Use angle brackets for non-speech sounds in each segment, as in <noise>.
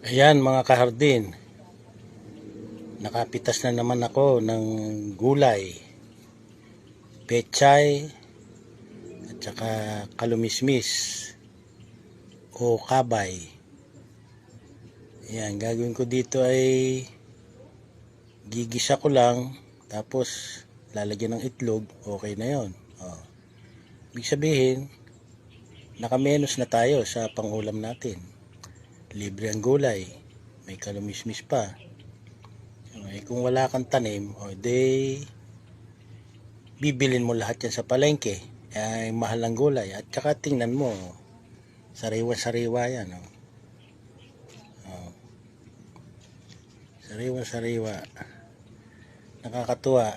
Ayan mga kahardin. Nakapitas na naman ako ng gulay. Pechay at saka kalumismis o kabay. Ayan, gagawin ko dito ay gigisa ko lang tapos lalagyan ng itlog, okay na yon. Oh. Ibig sabihin, nakamenos na tayo sa pangulam natin libre ang gulay, may kalumismis pa. Okay, kung wala kang tanim, o de bibilin mo lahat yan sa palengke. Ay mahal ang gulay. At saka tingnan mo, sariwa-sariwa yan. Oh. Oh. Sariwa-sariwa. Nakakatuwa.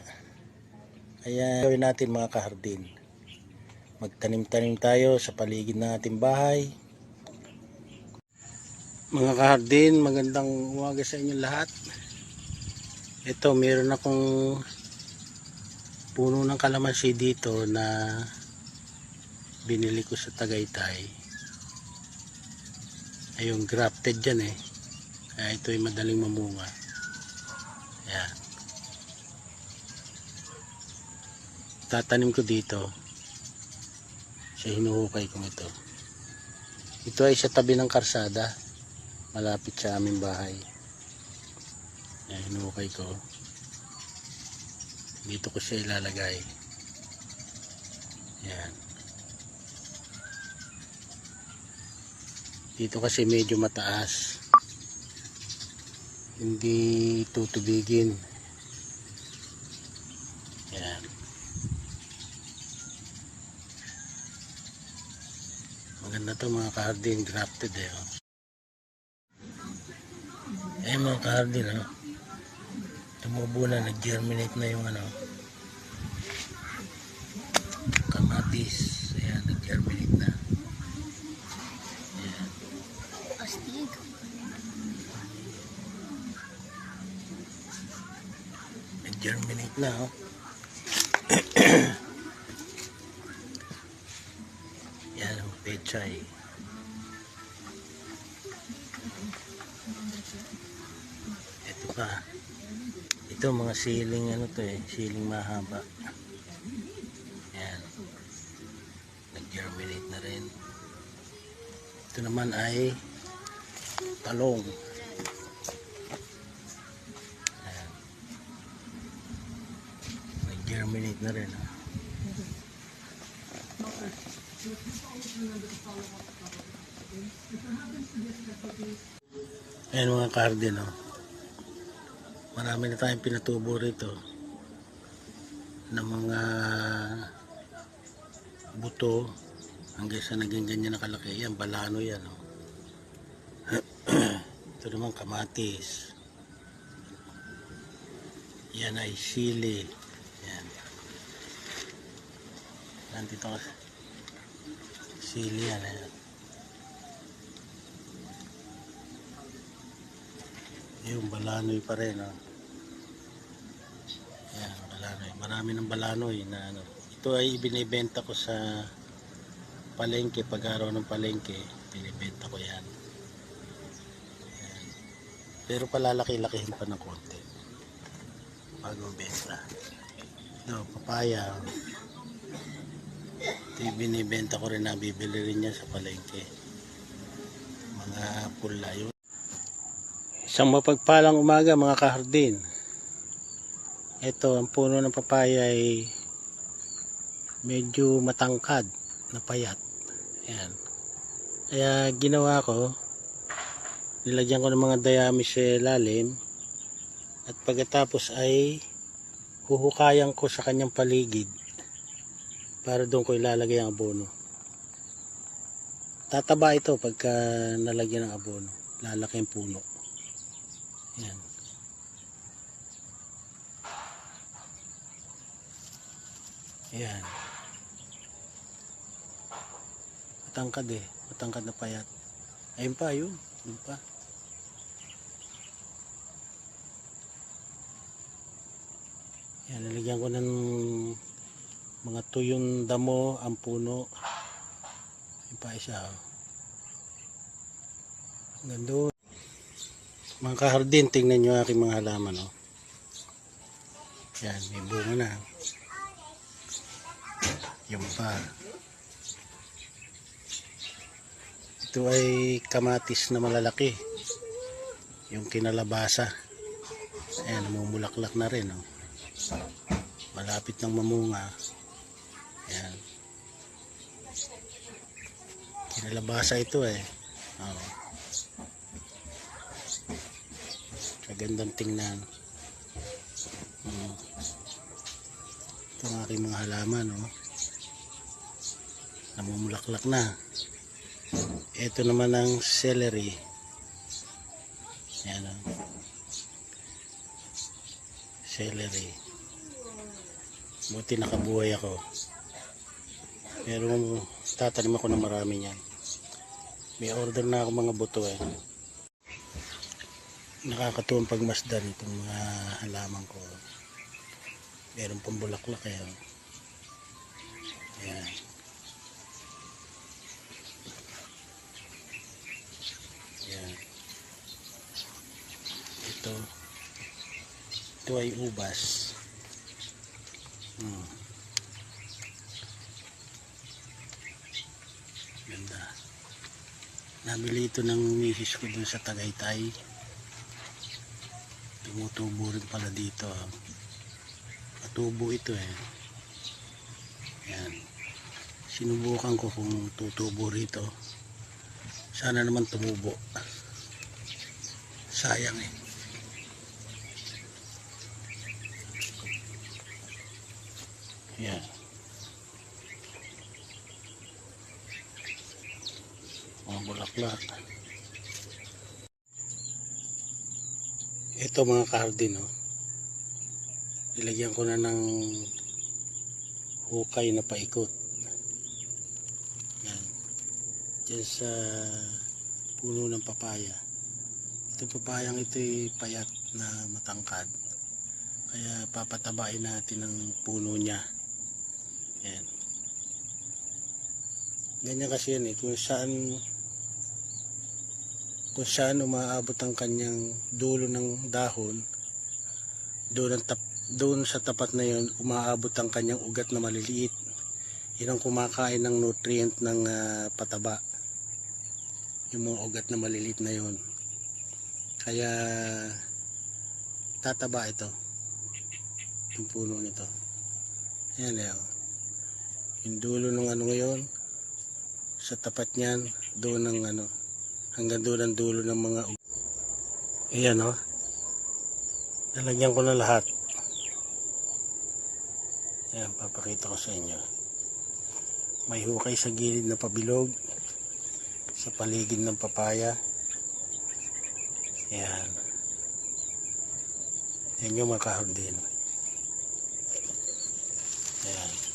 Kaya gawin natin mga kahardin. Magtanim-tanim tayo sa paligid ng ating bahay. Mga kahardin, magandang umaga sa inyo lahat. Ito, meron akong puno ng kalamansi dito na binili ko sa Tagaytay. Ayun, grafted dyan eh. Kaya ito ay madaling mamunga. Ayan. Tatanim ko dito. Sa hinuhukay kong ito. Ito ay sa tabi ng karsada malapit sa aming bahay. Yan hinukay ko. Dito ko siya ilalagay. Yan dito kasi medyo mataas. Hindi tutubigin. Yan maganda to mga kahardin grafted eh oh. Eh mga kahardin, ano? Tumubo na, nag-germinate na yung ano. Kamatis. Ayan, nag-germinate na. Ayan. Astig. Nag-germinate na, oh. <coughs> Yan, ang pechay. Ito pa. Ito mga siling ano to eh, siling mahaba. Yan. Nag-germinate na rin. Ito naman ay talong. Ayan. Nag-germinate na rin. ah. Ayan mga karden, oh. Marami na tayong pinatubo rito ng mga buto hanggang sa naging ganyan na kalaki. Yan, balano yan, oh. <clears throat> Ito naman kamatis. Yan ay sili. Yan. Nandito. Sili yan, ayan. Yung balanoy pa rin, oh. Yan, balanoy. Marami ng balanoy na ano. Ito ay ibinibenta ko sa palengke. Pag araw ng palengke, binibenta ko yan. Pero palalaki-lakihin pa ng konti. Bago benta. Ito, papaya. Ito binibenta ko rin na bibili rin niya sa palengke. Mga pula yun. Isang mapagpalang umaga mga kahardin. Ito, ang puno ng papaya ay medyo matangkad na payat. Ayan. Kaya ginawa ko, nilagyan ko ng mga diamis sa lalim at pagkatapos ay huhukayan ko sa kanyang paligid para doon ko ilalagay ang abono. Tataba ito pagka nalagyan ng abono. Lalaki ang puno. Yan. Yan. Matangkad eh. Matangkad na payat. Ayun pa, yun. Yun pa. Yan, nalagyan ko ng mga tuyong damo ang puno. Ayun pa isa. Oh. Hanggang doon. Mga kahardin, tingnan nyo aking mga halaman. Oh. Yan, may bunga na. Yung pa. Ito ay kamatis na malalaki. Yung kinalabasa. Ayan, namumulaklak na rin. Oh. Malapit ng mamunga. Ayan. Kinalabasa ito eh. Oh. Kagandang tingnan. Hmm. Ito ang aking mga halaman, oh. Namumulaklak na. Ito naman ang celery. Yan, oh. Celery. Buti nakabuhay ako. Pero tatanim ako ng marami niyan. May order na ako mga buto eh. Nakakatuwang pagmasdan itong mga halaman ko. Meron pang bulaklak eh. Ayan. Ayan. Ito. Ito ay ubas. Hmm. Ganda. Nabili ito ng misis ko dun sa Tagaytay. Tumutubo rin pala dito. ah. Matubo ito eh. Yan. Sinubukan ko kung tutubo rito. Sana naman tumubo. Sayang eh. Yan. Mga bulaklak. Ito mga kardin, oh. Nilagyan ko na ng hukay na paikot. Yan. Diyan sa puno ng papaya. Ito papayang ito ay payat na matangkad. Kaya papatabain natin ang puno niya. Yan. Ganyan kasi yan eh. Kung saan kung saan umaabot ang kanyang dulo ng dahon, doon, ang tap, doon sa tapat na yun, umaabot ang kanyang ugat na maliliit. Yun ang kumakain ng nutrient ng ah, pataba. Yung mga ugat na maliliit na yun. Kaya tataba ito. Yung puno nito. Yan eh. oh. Yung dulo ng ano ngayon, sa tapat niyan, doon ng ano, hanggang doon ang dulo ng mga Ayan oh. Nalagyan ko na lahat. Ayan, papakita ko sa inyo. May hukay sa gilid na pabilog. Sa paligid ng papaya. Ayan. Yan yung makahardin. Ayan.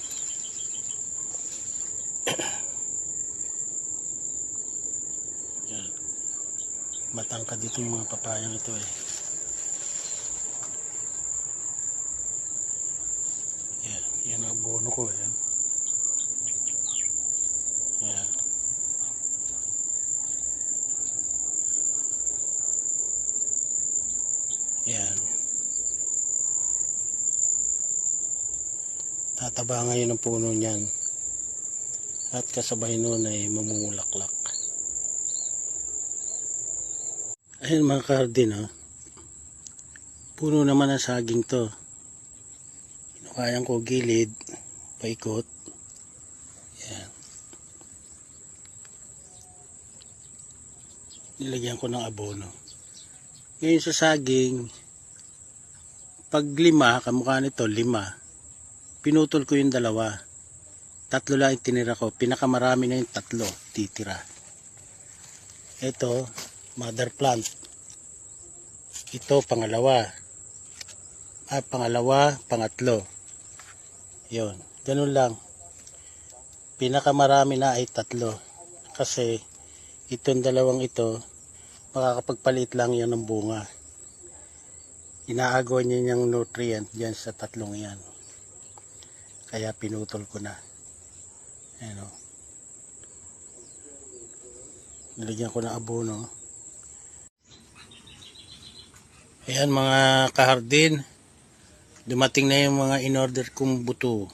Matangkad itong mga papayang ito eh. Yan. Yan ang bono ko. Yan. Yan. Yan. Tataba ngayon ang puno niyan. At kasabay nun ay mamumulaklak. Ayun mga kardin ha. Puno naman ang saging to. Kinukayan ko gilid, paikot. Yan. Nilagyan ko ng abono. Ngayon sa saging, pag lima, kamukha nito, lima. Pinutol ko yung dalawa. Tatlo lang yung tinira ko. Pinakamarami na yung tatlo titira. Ito, mother plant. Ito, pangalawa. Ah, pangalawa, pangatlo. Yun. Ganun lang. Pinakamarami na ay tatlo. Kasi, itong dalawang ito, makakapagpalit lang yan ng bunga. Inaagaw niya niyang nutrient dyan sa tatlong yan. Kaya pinutol ko na. Ayan o. Nilagyan ko ng abono. Ayan mga kahardin. Dumating na yung mga in-order kong buto.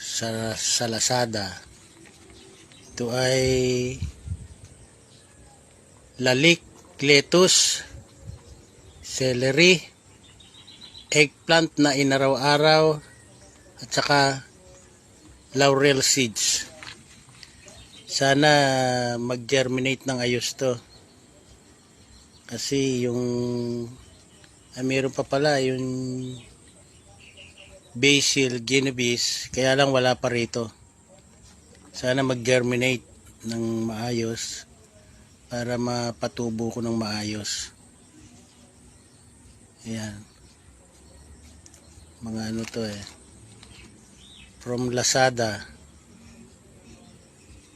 Sa, sa Lazada. Ito ay lalik, lettuce, celery, eggplant na inaraw-araw, at saka laurel seeds. Sana mag-germinate ng ayos to. Kasi yung ah, meron pa pala yung basil, Genovese, kaya lang wala pa rito. Sana mag-germinate ng maayos para mapatubo ko ng maayos. Ayan. Mga ano to eh. From Lazada.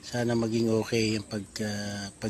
Sana maging okay yung pag, ah, pag